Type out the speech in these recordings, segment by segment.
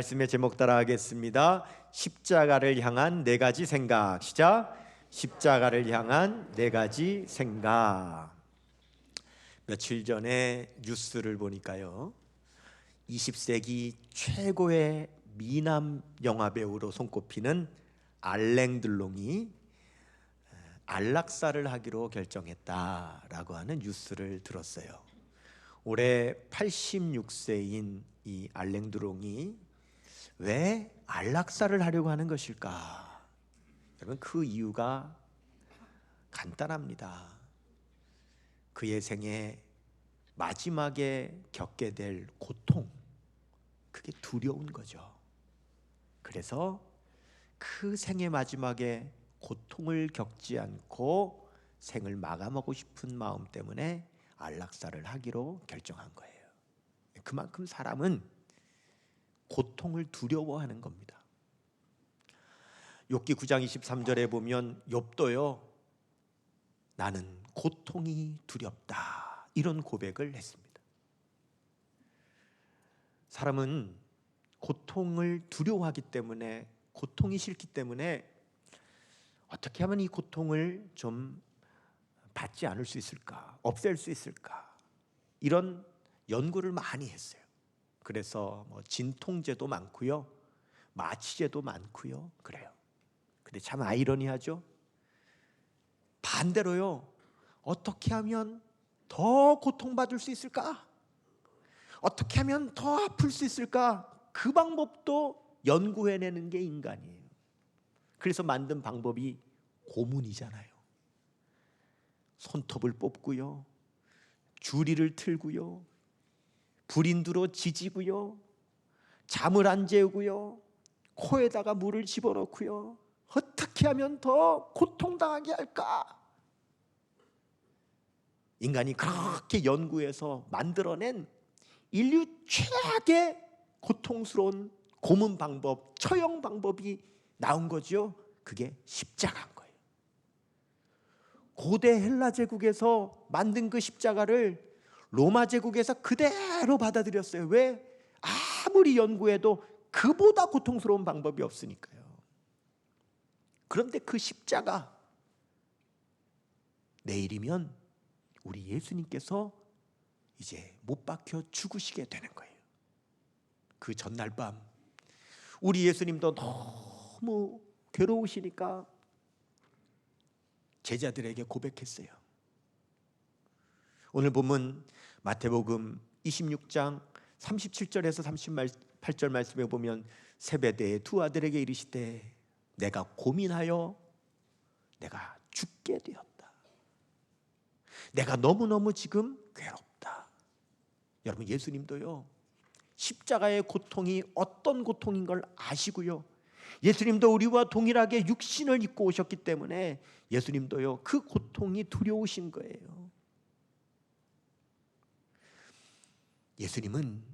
말씀의 제목 따라 하겠습니다. 십자가를 향한 네 가지 생각. 시작. 십자가를 향한 네 가지 생각. 며칠 전에 뉴스를 보니까요. 20세기 최고의 미남 영화 배우로 손꼽히는 알랭 들롱이 안락사를 하기로 결정했다라고 하는 뉴스를 들었어요. 올해 86세인 이 알랭 드롱이 왜 안락사를 하려고 하는 것일까? 여러분 그 이유가 간단합니다. 그의 생에 마지막에 겪게 될 고통, 그게 두려운 거죠. 그래서 그 생의 마지막에 고통을 겪지 않고 생을 마감하고 싶은 마음 때문에 안락사를 하기로 결정한 거예요. 그만큼 사람은 고통을 두려워하는 겁니다. 욥기 9장 23절에 보면 욥도요. 나는 고통이 두렵다. 이런 고백을 했습니다. 사람은 고통을 두려워하기 때문에 고통이 싫기 때문에 어떻게 하면 이 고통을 좀 받지 않을 수 있을까? 없앨 수 있을까? 이런 연구를 많이 했어요. 그래서 뭐 진통제도 많고요. 마취제도 많고요. 그래요. 근데 참 아이러니하죠. 반대로요. 어떻게 하면 더 고통받을 수 있을까? 어떻게 하면 더 아플 수 있을까? 그 방법도 연구해내는 게 인간이에요. 그래서 만든 방법이 고문이잖아요. 손톱을 뽑고요. 주리를 틀고요. 불인두로 지지고요. 잠을 안 재우고요. 코에다가 물을 집어넣고요. 어떻게 하면 더 고통당하게 할까? 인간이 그렇게 연구해서 만들어낸 인류 최악의 고통스러운 고문 방법, 처형 방법이 나온 거죠. 그게 십자가인 거예요. 고대 헬라 제국에서 만든 그 십자가를 로마 제국에서 그대로 받아들였어요. 왜? 아무리 연구해도 그보다 고통스러운 방법이 없으니까요. 그런데 그 십자가 내일이면 우리 예수님께서 이제 못 박혀 죽으시게 되는 거예요. 그 전날 밤 우리 예수님도 너무 괴로우시니까 제자들에게 고백했어요. 오늘 보면 마태복음 26장 37절에서 38절 말씀에 보면 세배대의 두 아들에게 이르시되 내가 고민하여 내가 죽게 되었다. 내가 너무너무 지금 괴롭다. 여러분 예수님도요. 십자가의 고통이 어떤 고통인 걸 아시고요. 예수님도 우리와 동일하게 육신을 입고 오셨기 때문에 예수님도요. 그 고통이 두려우신 거예요. 예수님은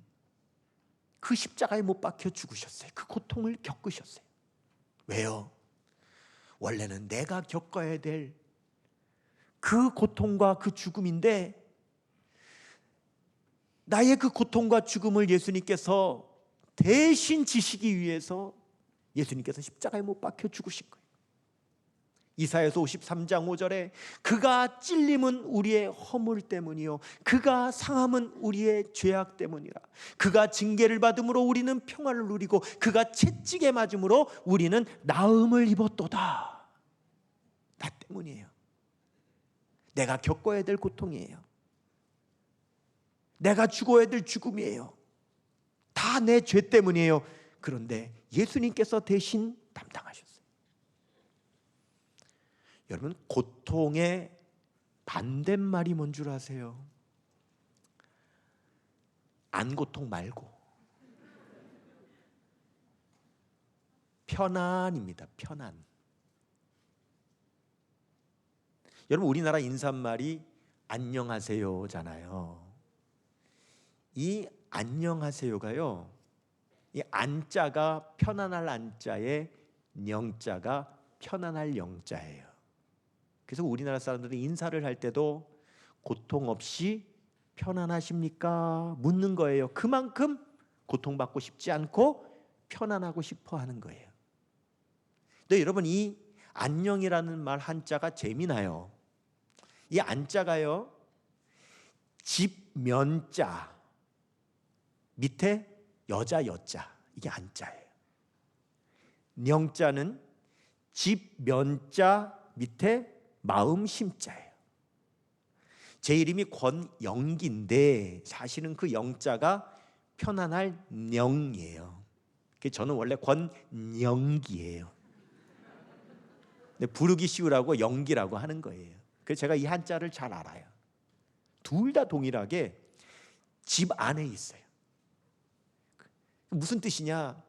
그 십자가에 못 박혀 죽으셨어요. 그 고통을 겪으셨어요. 왜요? 원래는 내가 겪어야 될 그 고통과 그 죽음인데 나의 그 고통과 죽음을 예수님께서 대신 지시기 위해서 예수님께서 십자가에 못 박혀 죽으신 거예요. 이사야서 53장 5절에 그가 찔림은 우리의 허물 때문이요 그가 상함은 우리의 죄악 때문이라. 그가 징계를 받음으로 우리는 평화를 누리고 그가 채찍에 맞음으로 우리는 나음을 입었도다. 나 때문이에요. 내가 겪어야 될 고통이에요. 내가 죽어야 될 죽음이에요. 다 내 죄 때문이에요. 그런데 예수님께서 대신 담당하셨어요 여러분 고통의 반대말이 뭔 줄 아세요? 안 고통 말고 편안입니다. 편안. 여러분 우리나라 인사말이 안녕하세요잖아요. 이 안녕하세요가요. 이 안자가 편안할 안자에 영자가 편안할 영자예요. 그래서 우리나라 사람들은 인사를 할 때도 고통 없이 편안하십니까? 묻는 거예요. 그만큼 고통받고 싶지 않고 편안하고 싶어 하는 거예요. 근데 여러분 이 안녕이라는 말 한자가 재미나요. 이 안자가요. 집 면자 밑에 여자 여자 이게 안자예요. 령자는 집 면자 밑에 마음 심자예요. 제 이름이 권영기인데 사실은 그 영자가 편안할 영이에요. 저는 원래 권영기예요. 근데 부르기 쉬우라고 영기라고 하는 거예요. 그래서 제가 이 한자를 잘 알아요. 둘 다 동일하게 집 안에 있어요. 무슨 뜻이냐?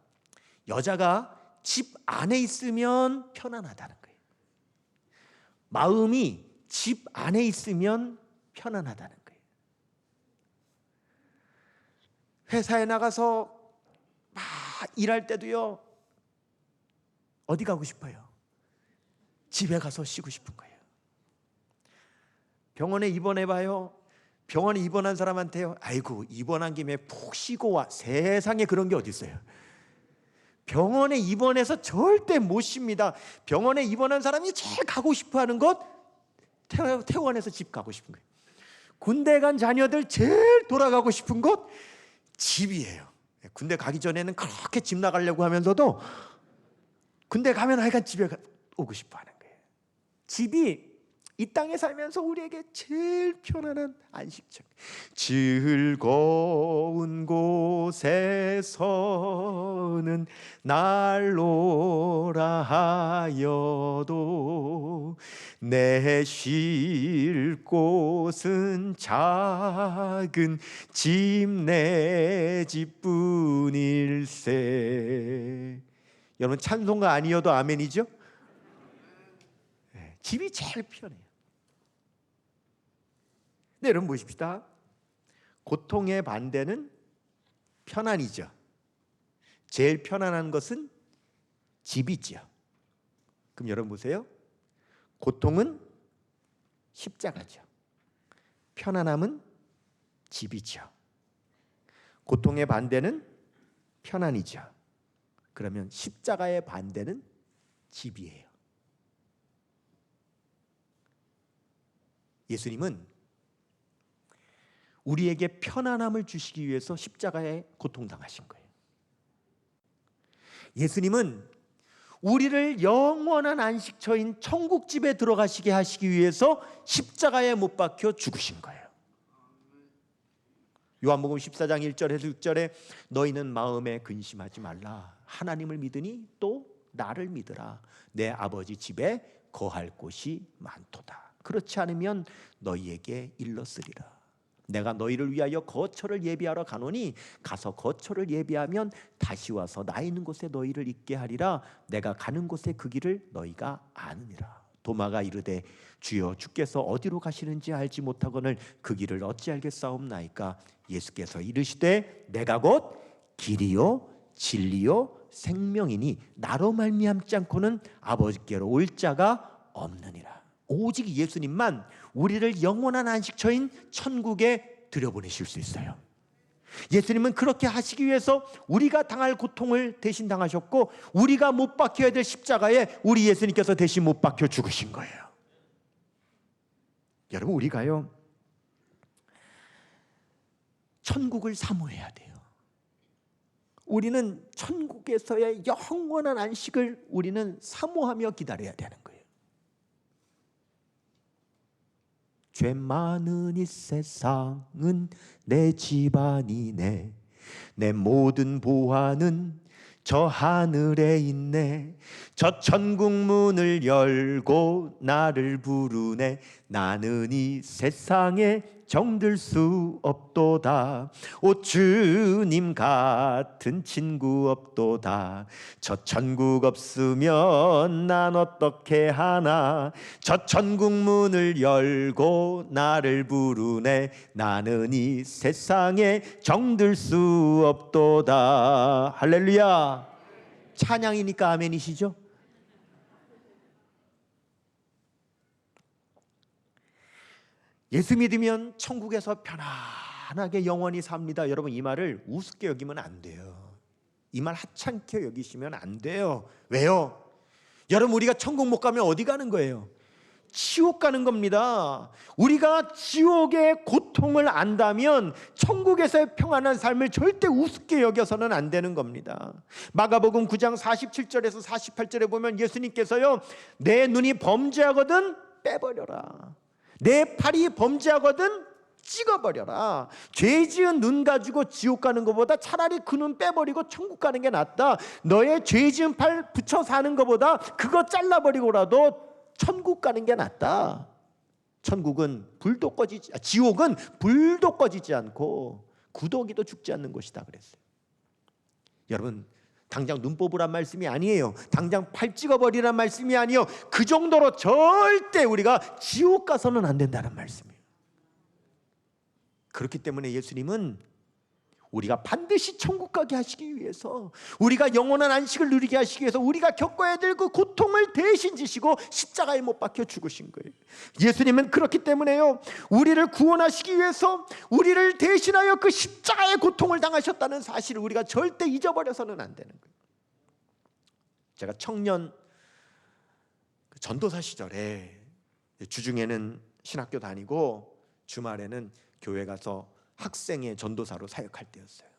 여자가 집 안에 있으면 편안하다는 거예요. 마음이 집 안에 있으면 편안하다는 거예요. 회사에 나가서 막 일할 때도요. 어디 가고 싶어요? 집에 가서 쉬고 싶은 거예요. 병원에 입원해 봐요. 병원에 입원한 사람한테요. 아이고 입원한 김에 푹 쉬고 와. 세상에 그런 게 어디 있어요? 병원에 입원해서 절대 못 쉽니다. 병원에 입원한 사람이 제일 가고 싶어 하는 것 퇴- 퇴원해서 집 가고 싶은 거예요. 군대 간 자녀들 제일 돌아가고 싶은 곳 집이에요. 군대 가기 전에는 그렇게 집 나가려고 하면서도 군대 가면 하여간 집에 가- 오고 싶어 하는 거예요. 집이 이 땅에 살면서 우리에게 제일 편안한 안식처. 즐거운 곳에서는 날로라 하여도 내 쉴 곳은 작은 집 내 집뿐일세. 여러분 찬송가 아니어도 아멘이죠? 네, 집이 제일 편해요. 네, 여러분 보십시다. 고통의 반대는 편안이죠. 제일 편안한 것은 집이죠. 그럼 여러분 보세요. 고통은 십자가죠. 편안함은 집이죠. 고통의 반대는 편안이죠. 그러면 십자가의 반대는 집이에요. 예수님은 우리에게 편안함을 주시기 위해서 십자가에 고통당하신 거예요. 예수님은 우리를 영원한 안식처인 천국집에 들어가시게 하시기 위해서 십자가에 못 박혀 죽으신 거예요. 요한복음 14장 1절에서 6절에 너희는 마음에 근심하지 말라. 하나님을 믿으니 또 나를 믿으라. 내 아버지 집에 거할 곳이 많도다. 그렇지 않으면 너희에게 일렀으리라. 내가 너희를 위하여 거처를 예비하러 가노니 가서 거처를 예비하면 다시 와서 나 있는 곳에 너희를 있게 하리라. 내가 가는 곳에 그 길을 너희가 아느니라. 도마가 이르되 주여 주께서 어디로 가시는지 알지 못하거늘 그 길을 어찌 알겠사옵나이까? 예수께서 이르시되 내가 곧 길이요 진리요 생명이니 나로 말미암지 않고는 아버지께로 올 자가 없느니라 오직 예수님만 우리를 영원한 안식처인 천국에 들여보내실 수 있어요. 예수님은 그렇게 하시기 위해서 우리가 당할 고통을 대신 당하셨고 우리가 못 박혀야 될 십자가에 우리 예수님께서 대신 못 박혀 죽으신 거예요. 여러분 우리가요 천국을 사모해야 돼요. 우리는 천국에서의 영원한 안식을 우리는 사모하며 기다려야 되는 거예요. 죄 많은 이 세상은 내 집안이네. 내 모든 보화는 저 하늘에 있네. 저 천국 문을 열고 나를 부르네 나는 이 세상에 정들 수 없도다. 오 주님 같은 친구 없도다. 저 천국 없으면 난 어떻게 하나? 저 천국 문을 열고 나를 부르네. 나는 이 세상에 정들 수 없도다. 할렐루야. 찬양이니까 아멘이시죠? 예수 믿으면 천국에서 편안하게 영원히 삽니다. 여러분 이 말을 우습게 여기면 안 돼요. 이 말 하찮게 여기시면 안 돼요. 왜요? 여러분 우리가 천국 못 가면 어디 가는 거예요? 지옥 가는 겁니다. 우리가 지옥의 고통을 안다면 천국에서의 평안한 삶을 절대 우습게 여겨서는 안 되는 겁니다. 마가복음 9장 47절에서 48절에 보면 예수님께서요. 내 눈이 범죄하거든 빼버려라. 내 팔이 범죄하거든 찍어버려라. 죄 지은 눈 가지고 지옥 가는 것보다 차라리 그 눈 빼버리고 천국 가는 게 낫다. 너의 죄 지은 팔 붙여 사는 것보다 그거 잘라버리고라도 천국 가는 게 낫다. 천국은 불도 꺼지지, 아, 지옥은 불도 꺼지지 않고 구더기도 죽지 않는 곳이다 그랬어요. 여러분 당장 눈 뽑으란 말씀이 아니에요. 당장 팔 찍어버리란 말씀이 아니에요. 그 정도로 절대 우리가 지옥 가서는 안 된다는 말씀이에요. 그렇기 때문에 예수님은 우리가 반드시 천국 가게 하시기 위해서 우리가 영원한 안식을 누리게 하시기 위해서 우리가 겪어야 될 그 고통을 대신 지시고 십자가에 못 박혀 죽으신 거예요. 예수님은 그렇기 때문에요. 우리를 구원하시기 위해서 우리를 대신하여 그 십자가의 고통을 당하셨다는 사실을 우리가 절대 잊어버려서는 안 되는 거예요. 제가 청년 그 전도사 시절에 주중에는 신학교 다니고 주말에는 교회 가서 학생의 전도사로 사역할 때였어요.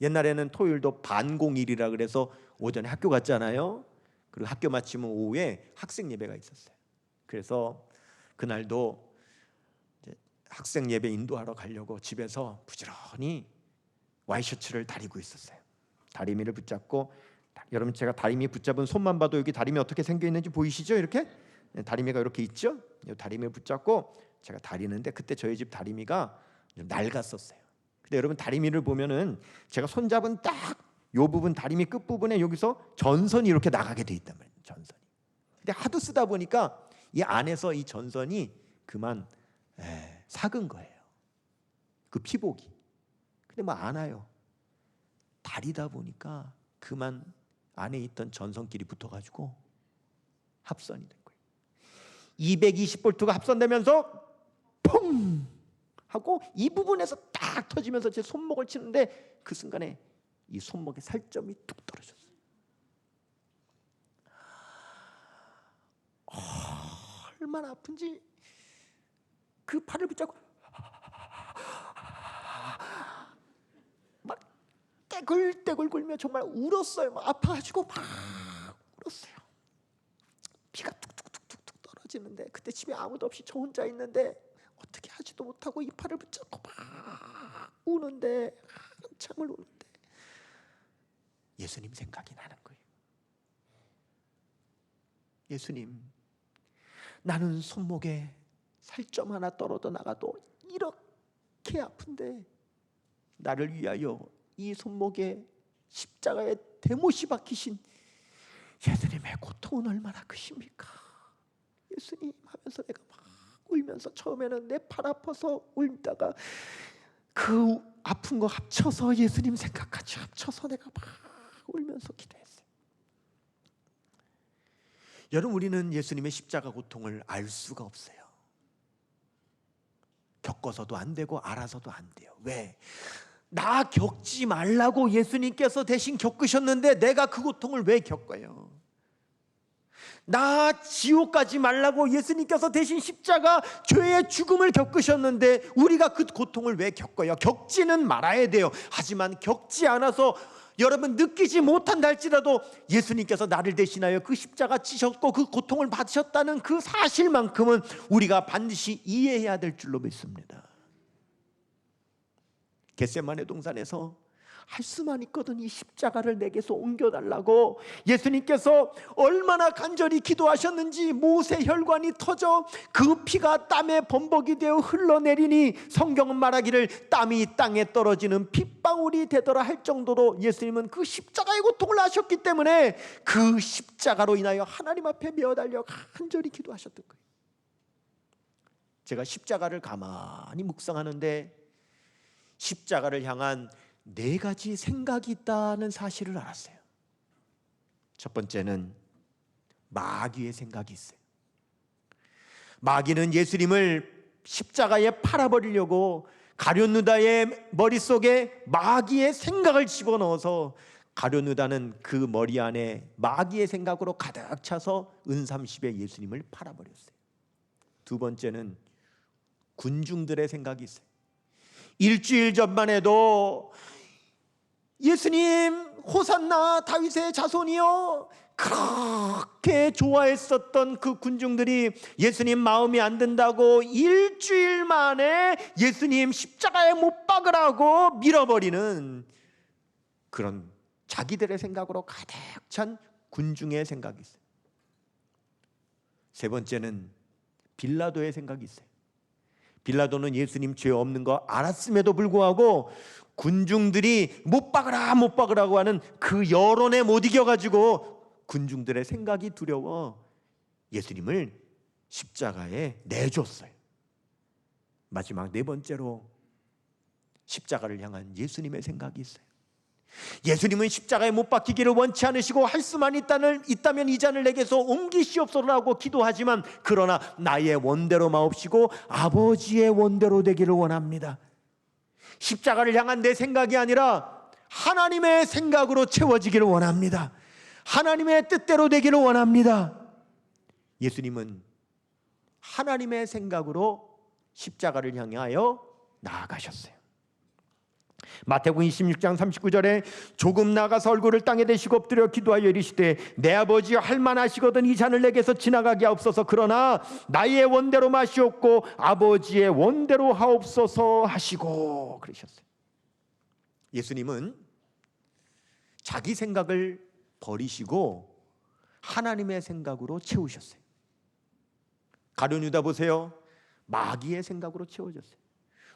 옛날에는 토요일도 반공일이라 그래서 오전에 학교 갔잖아요. 그리고 학교 마치면 오후에 학생 예배가 있었어요. 그래서 그날도 학생 예배 인도하러 가려고 집에서 부지런히 와이셔츠를 다리고 있었어요. 다리미를 붙잡고 여러분 제가 다리미 붙잡은 손만 봐도 여기 다리미 어떻게 생겨 있는지 보이시죠? 이렇게 네, 다리미가 이렇게 있죠? 이 다리미 붙잡고 제가 다리는데 그때 저희 집 다리미가 좀 낡았었어요. 근데 여러분 다리미를 보면은 제가 손잡은 딱 요 부분 다리미 끝 부분에 여기서 전선이 이렇게 나가게 돼 있단 말이에요. 전선이. 근데 하도 쓰다 보니까 이 안에서 이 전선이 그만 에, 삭은 거예요. 그 피복이. 근데 뭐 안 와요. 다리다 보니까 그만 안에 있던 전선끼리 붙어가지고 합선이 된 거예요. 220볼트가 합선되면서 砰 하고 이 부분에서 딱 터지면서 제 손목을 치는데 그 순간에 이 손목에 살점이 뚝 떨어졌어요. 아, 얼마나 아픈지 그 팔을 붙잡고 막 떼굴떼굴 굴며 정말 울었어요. 막 아파가지고 막 울었어요. 피가 뚝뚝뚝뚝 떨어지는데 그때 집에 아무도 없이 저 혼자 있는데 하지도 못하고 이 팔을 붙잡고 막 우는데 한참을 우는데 예수님 생각이 나는 거예요. 예수님, 나는 손목에 살점 하나 떨어져 나가도 이렇게 아픈데 나를 위하여 이 손목에 십자가에 대못이 박히신 예수님의 고통은 얼마나 크십니까? 예수님 하면서 내가 막 울면서 처음에는 내 팔 아파서 울다가 그 아픈 거 합쳐서 예수님 생각까지 합쳐서 내가 막 울면서 기도했어요. 여러분 우리는 예수님의 십자가 고통을 알 수가 없어요. 겪어서도 안 되고 알아서도 안 돼요. 왜? 나 겪지 말라고 예수님께서 대신 겪으셨는데 내가 그 고통을 왜 겪어요? 나 지옥 가지 말라고 예수님께서 대신 십자가 죄의 죽음을 겪으셨는데 우리가 그 고통을 왜 겪어요? 겪지는 말아야 돼요. 하지만 겪지 않아서 여러분 느끼지 못한다 할지라도 예수님께서 나를 대신하여 그 십자가 지셨고 그 고통을 받으셨다는 그 사실만큼은 우리가 반드시 이해해야 될 줄로 믿습니다. 겟세만의 동산에서 할 수만 있거든 이 십자가를 내게서 옮겨달라고 예수님께서 얼마나 간절히 기도하셨는지 모세 혈관이 터져 그 피가 땀에 범벅이 되어 흘러내리니 성경은 말하기를 땀이 땅에 떨어지는 핏방울이 되더라 할 정도로 예수님은 그 십자가의 고통을 아셨기 때문에 그 십자가로 인하여 하나님 앞에 메어달려 간절히 기도하셨던 거예요. 제가 십자가를 가만히 묵상하는데 십자가를 향한 네 가지 생각이 있다는 사실을 알았어요. 첫 번째는 마귀의 생각이 있어요. 마귀는 예수님을 십자가에 팔아버리려고 가룟누다의 머릿속에 마귀의 생각을 집어넣어서 가룟누다는 그 머리 안에 마귀의 생각으로 가득 차서 은삼십에 예수님을 팔아버렸어요. 두 번째는 군중들의 생각이 있어요. 일주일 전만 해도 예수님 호산나 다윗의 자손이요 그렇게 좋아했었던 그 군중들이 예수님 마음이 안 든다고 일주일 만에 예수님 십자가에 못 박으라고 밀어버리는 그런 자기들의 생각으로 가득 찬 군중의 생각이 있어요. 세 번째는 빌라도의 생각이 있어요. 빌라도는 예수님 죄 없는 거 알았음에도 불구하고 군중들이 못 박으라 못 박으라고 하는 그 여론에 못 이겨 가지고 군중들의 생각이 두려워 예수님을 십자가에 내줬어요. 마지막 네 번째로 십자가를 향한 예수님의 생각이 있어요. 예수님은 십자가에 못 박히기를 원치 않으시고 할 수만 있다는, 있다면 이 잔을 내게서 옮기시옵소서라고 기도하지만 그러나 나의 원대로 마옵시고 아버지의 원대로 되기를 원합니다. 십자가를 향한 내 생각이 아니라 하나님의 생각으로 채워지기를 원합니다. 하나님의 뜻대로 되기를 원합니다. 예수님은 하나님의 생각으로 십자가를 향하여 나아가셨어요. 마태복음 26장 39절에 조금 나가서 얼굴을 땅에 대시고 엎드려 기도하여 이르시되 내 아버지여 할만하시거든 이 잔을 내게서 지나가게 하옵소서 그러나 나의 원대로 마시옵고 아버지의 원대로 하옵소서 하시고 그러셨어요. 예수님은 자기 생각을 버리시고 하나님의 생각으로 채우셨어요. 가룟 유다 보세요. 마귀의 생각으로 채워졌어요.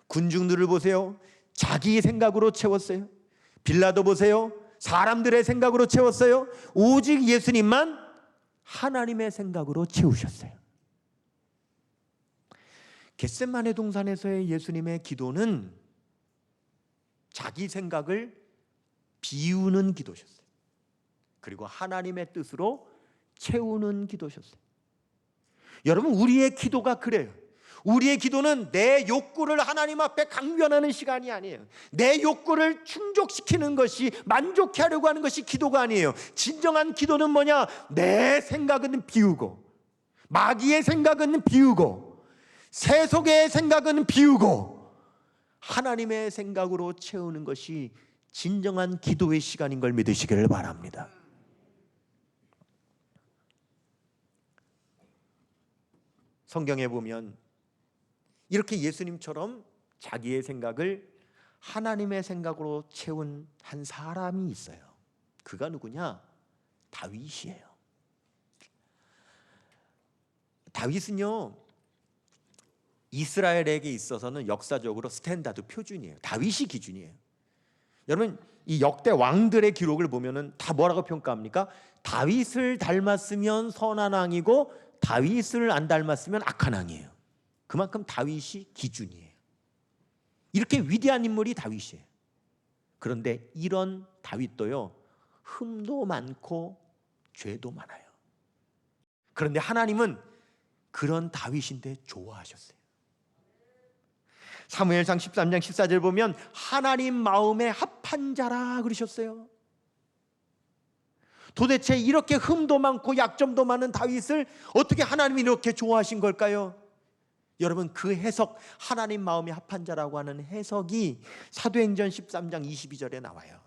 군중들을 보세요. 자기의 생각으로 채웠어요. 빌라도 보세요. 사람들의 생각으로 채웠어요. 오직 예수님만 하나님의 생각으로 채우셨어요. 겟셋만의 동산에서의 예수님의 기도는 자기 생각을 비우는 기도셨어요. 그리고 하나님의 뜻으로 채우는 기도셨어요. 여러분 우리의 기도가 그래요. 우리의 기도는 내 욕구를 하나님 앞에 강변하는 시간이 아니에요. 내 욕구를 충족시키는 것이 만족해 하려고 하는 것이 기도가 아니에요. 진정한 기도는 뭐냐? 내 생각은 비우고 마귀의 생각은 비우고 세속의 생각은 비우고 하나님의 생각으로 채우는 것이 진정한 기도의 시간인 걸 믿으시기를 바랍니다. 성경에 보면 이렇게 예수님처럼 자기의 생각을 하나님의 생각으로 채운 한 사람이 있어요. 그가 누구냐? 다윗이에요. 다윗은요, 이스라엘에게 있어서는 역사적으로 스탠다드 표준이에요. 다윗이 기준이에요. 여러분, 이 역대 왕들의 기록을 보면은 다 뭐라고 평가합니까? 다윗을 닮았으면 선한 왕이고 다윗을 안 닮았으면 악한 왕이에요. 그만큼 다윗이 기준이에요. 이렇게 위대한 인물이 다윗이에요. 그런데 이런 다윗도요, 흠도 많고 죄도 많아요. 그런데 하나님은 그런 다윗인데 좋아하셨어요. 사무엘상 13장 14절 보면 하나님 마음에 합한 자라 그러셨어요. 도대체 이렇게 흠도 많고 약점도 많은 다윗을 어떻게 하나님이 이렇게 좋아하신 걸까요? 여러분 그 해석 하나님 마음이 합한 자라고 하는 해석이 사도행전 13장 22절에 나와요.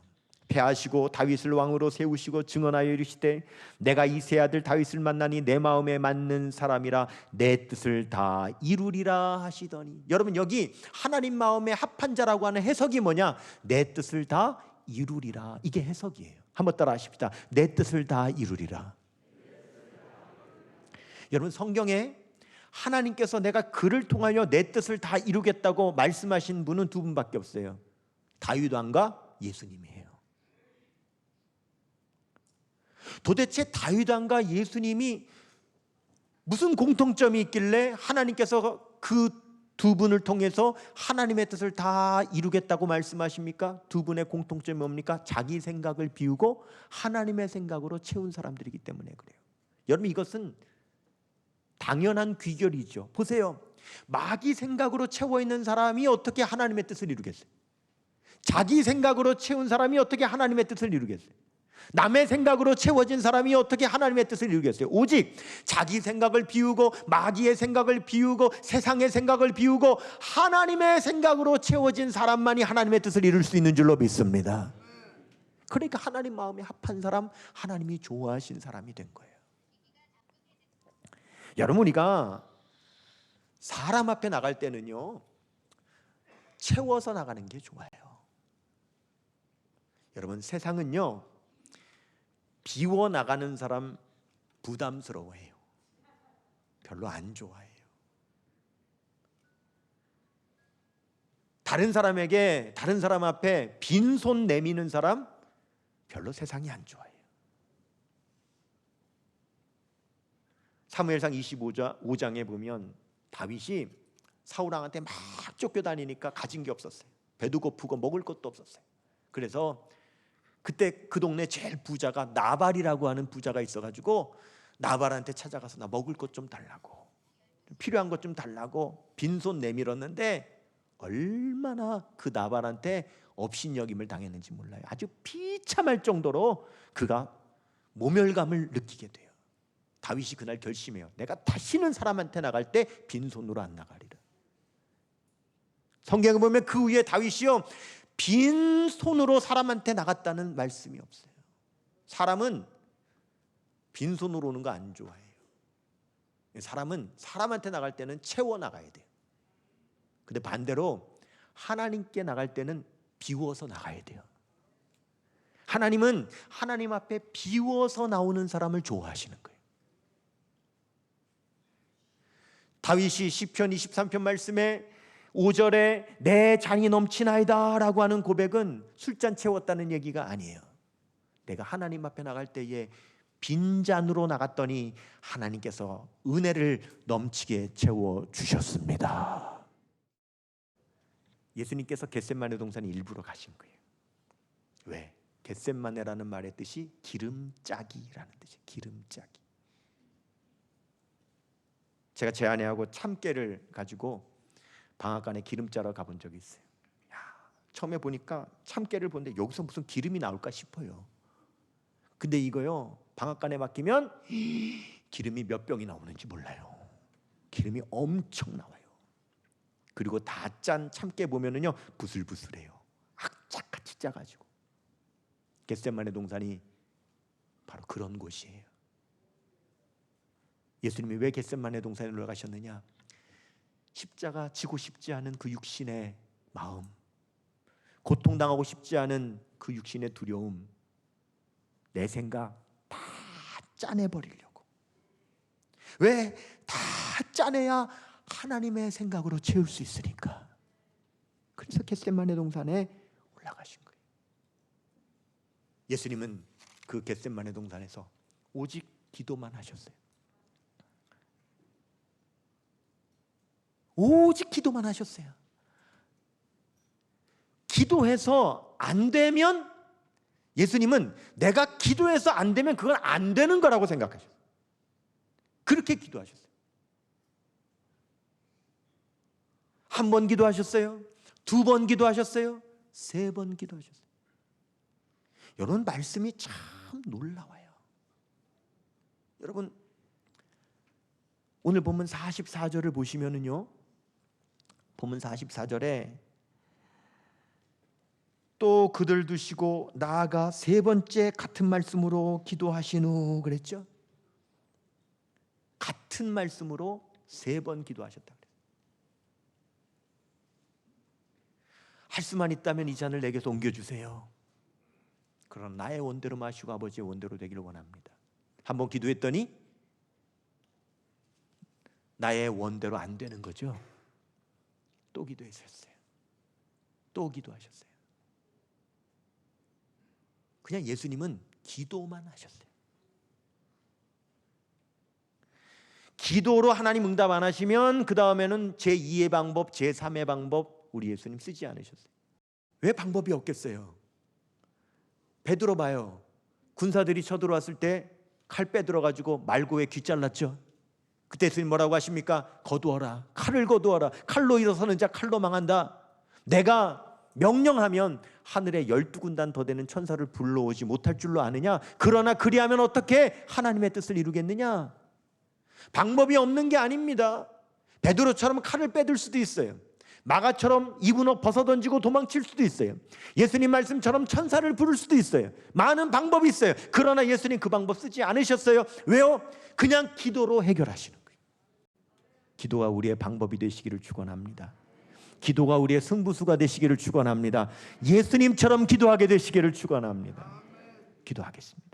패하시고 다윗을 왕으로 세우시고 증언하여 이르시되 내가 이세 아들 다윗을 만나니 내 마음에 맞는 사람이라 내 뜻을 다 이루리라 하시더니 여러분 여기 하나님 마음에 합한 자라고 하는 해석이 뭐냐? 내 뜻을 다 이루리라 이게 해석이에요. 한번 따라 하십시다. 내 뜻을 다 이루리라. 여러분 성경에 하나님께서 내가 그를 통하여 내 뜻을 다 이루겠다고 말씀하신 분은 두 분밖에 없어요. 다윗 왕과 예수님이에요. 도대체 다윗 왕과 예수님이 무슨 공통점이 있길래 하나님께서 그 두 분을 통해서 하나님의 뜻을 다 이루겠다고 말씀하십니까? 두 분의 공통점이 뭡니까? 자기 생각을 비우고 하나님의 생각으로 채운 사람들이기 때문에 그래요. 여러분 이것은 당연한 귀결이죠. 보세요. 마귀 생각으로 채워 있는 사람이 어떻게 하나님의 뜻을 이루겠어요? 자기 생각으로 채운 사람이 어떻게 하나님의 뜻을 이루겠어요? 남의 생각으로 채워진 사람이 어떻게 하나님의 뜻을 이루겠어요? 오직 자기 생각을 비우고 마귀의 생각을 비우고 세상의 생각을 비우고 하나님의 생각으로 채워진 사람만이 하나님의 뜻을 이룰 수 있는 줄로 믿습니다. 그러니까 하나님 마음에 합한 사람, 하나님이 좋아하신 사람이 된 거예요. 여러분 우리가 사람 앞에 나갈 때는요 채워서 나가는 게 좋아요. 여러분 세상은요 비워 나가는 사람 부담스러워해요. 별로 안 좋아해요. 다른 사람에게 다른 사람 앞에 빈손 내미는 사람 별로 세상이 안 좋아해요. 사무엘상 25장에 보면 다윗이 사울 왕한테 막 쫓겨다니니까 가진 게 없었어요. 배도 고프고 먹을 것도 없었어요. 그래서 그때 그 동네 제일 부자가 나발이라고 하는 부자가 있어가지고 나발한테 찾아가서 나 먹을 것 좀 달라고 필요한 것 좀 달라고 빈손 내밀었는데 얼마나 그 나발한테 업신여김을 당했는지 몰라요. 아주 비참할 정도로 그가 모멸감을 느끼게 돼요. 다윗이 그날 결심해요. 내가 다시는 사람한테 나갈 때 빈손으로 안 나가리라. 성경에 보면 그 후에 다윗이요 빈손으로 사람한테 나갔다는 말씀이 없어요. 사람은 빈손으로 오는 거 안 좋아해요. 사람은 사람한테 나갈 때는 채워 나가야 돼요. 근데 반대로 하나님께 나갈 때는 비워서 나가야 돼요. 하나님은 하나님 앞에 비워서 나오는 사람을 좋아하시는 거예요. 다윗이 시편 23편 말씀에 5절에 내 잔이 넘치나이다라고 하는 고백은 술잔 채웠다는 얘기가 아니에요. 내가 하나님 앞에 나갈 때에 빈잔으로 나갔더니 하나님께서 은혜를 넘치게 채워 주셨습니다. 예수님께서 겟셋마네 동산에 일부러 가신 거예요. 왜? 겟셋마네라는 말의 뜻이 기름짜기라는 뜻이에요. 기름짜기. 제가 제 아내하고 참깨를 가지고 방앗간에 기름 짜러 가본 적이 있어요. 야, 처음에 보니까 참깨를 보는데 여기서 무슨 기름이 나올까 싶어요. 근데 이거요 방앗간에 맡기면 기름이 몇 병이 나오는지 몰라요. 기름이 엄청 나와요. 그리고 다 짠 참깨 보면은요 부슬부슬해요. 악착같이 짜가지고 겟셋만의 동산이 바로 그런 곳이에요. 예수님이 왜 겟셋만의 동산에 올라가셨느냐? 십자가 지고 싶지 않은 그 육신의 마음, 고통당하고 싶지 않은 그 육신의 두려움, 내 생각 다 짜내버리려고. 왜 다 짜내야 하나님의 생각으로 채울 수 있으니까. 그래서 겟셋만의 동산에 올라가신 거예요. 예수님은 그 겟셋만의 동산에서 오직 기도만 하셨어요. 오직 기도만 하셨어요. 기도해서 안 되면 예수님은 내가 기도해서 안 되면 그건 안 되는 거라고 생각하셨어요. 그렇게 기도하셨어요. 한 번 기도하셨어요. 두 번 기도하셨어요. 세 번 기도하셨어요. 여러분 말씀이 참 놀라워요. 여러분 오늘 본문 44절을 보시면은요. 본문 44절에 또 그들 두시고 나아가 세 번째 같은 말씀으로 기도하신 후 그랬죠? 같은 말씀으로 세 번 기도하셨다. 할 수만 있다면 이 잔을 내게서 옮겨 주세요. 그럼 나의 원대로 마시고 아버지의 원대로 되기를 원합니다. 한번 기도했더니 나의 원대로 안 되는 거죠. 또 기도하셨어요. 또 기도하셨어요. 그냥 예수님은 기도만 하셨어요. 기도로 하나님 응답 안 하시면 그 다음에는 제 2의 방법, 제 3의 방법 우리 예수님 쓰지 않으셨어요. 왜 방법이 없겠어요? 베드로 봐요. 군사들이 쳐들어왔을 때 칼 빼들어 가지고 말고에 귀 잘랐죠. 그때 예수님 뭐라고 하십니까? 거두어라. 칼을 거두어라. 칼로 일어서는 자 칼로 망한다. 내가 명령하면 하늘에 열두 군단 더 되는 천사를 불러오지 못할 줄로 아느냐? 그러나 그리하면 어떻게 하나님의 뜻을 이루겠느냐? 방법이 없는 게 아닙니다. 베드로처럼 칼을 빼들 수도 있어요. 마가처럼 입은 옷 벗어 던지고 도망칠 수도 있어요. 예수님 말씀처럼 천사를 부를 수도 있어요. 많은 방법이 있어요. 그러나 예수님 그 방법 쓰지 않으셨어요. 왜요? 그냥 기도로 해결하시는. 기도가 우리의 방법이 되시기를 축원합니다. 기도가 우리의 승부수가 되시기를 축원합니다. 예수님처럼 기도하게 되시기를 축원합니다. 기도하겠습니다.